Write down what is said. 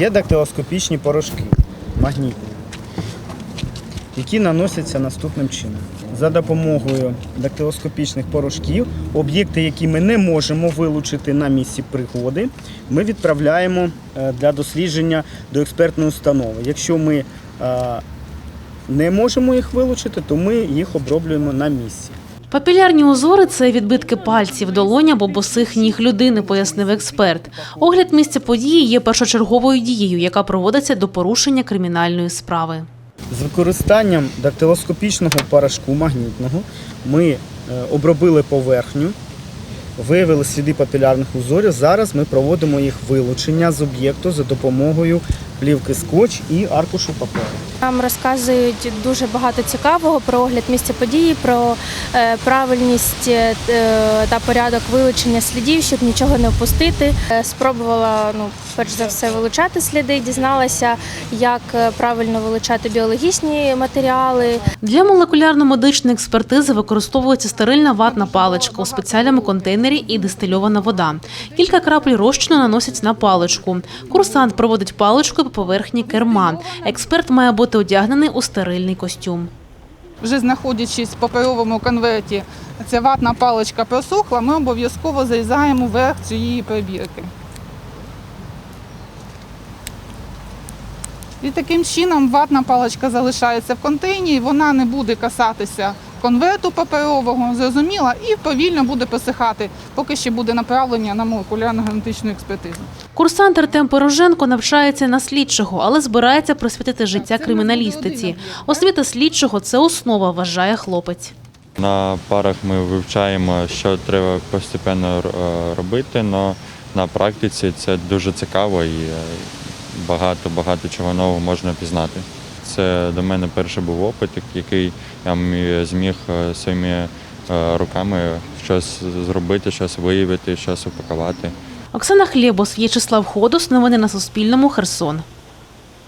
Є дактилоскопічні порошки магнітні, які наносяться наступним чином. За допомогою дактилоскопічних порошків об'єкти, які ми не можемо вилучити на місці пригоди, ми відправляємо е, для дослідження до експертної установи. Якщо ми е, не можемо їх вилучити, то ми їх оброблюємо на місці. Папілярні узори це відбитки пальців, долонь або босих ніг людини, пояснив експерт. Огляд місця події є першочерговою дією, яка проводиться до порушення кримінальної справи. З використанням дактилоскопічного порошку магнітного ми е, обробили поверхню, виявили сліди папілярних узорів. Зараз ми проводимо їх вилучення з об'єкту за допомогою плівки скотч і аркушу паперу. Нам розказують дуже багато цікавого про огляд місця події, про е, правильність е, та порядок вилучення слідів, щоб нічого не впустити. Е, Спробувала ну, перш за все вилучати сліди, дізналася, як е, правильно вилучати біологічні матеріали. Для молекулярно-медичної експертизи використовується стерильна ватна паличка у спеціальному контейнері і дистильована вода. Кілька крапель розчину наносять на паличку. Курсант проводить паличкою по поверхні керма. Експерт має бути одягнений у стерильний костюм. вже знаходячись в паперовому конверті, ця ватна паличка просохла, ми обов'язково зарізаємо верх цієї перебірки. І таким чином ватна паличка залишається в контейнері, вона не буде касатися конверту паперового, зрозуміла, і повільно буде посихати, поки ще буде направлення на молекулярно-генетичну експертизу. Курсант Артем Пороженко навчається на слідчого, але збирається присвятити життя криміналістиці. Освіта слідчого це основа, вважає хлопець. На парах ми вивчаємо, що треба постійно е, робити, але на практиці це дуже цікаво і е, багато багато чого нового можна пізнати. Це до мене перший був опит, який я зміг е, своїми е, руками щось зробити, щось виявити, щось упакувати. Оксана Хлєбос, В'ячеслав Ходос. Новини на Суспільному. Херсон.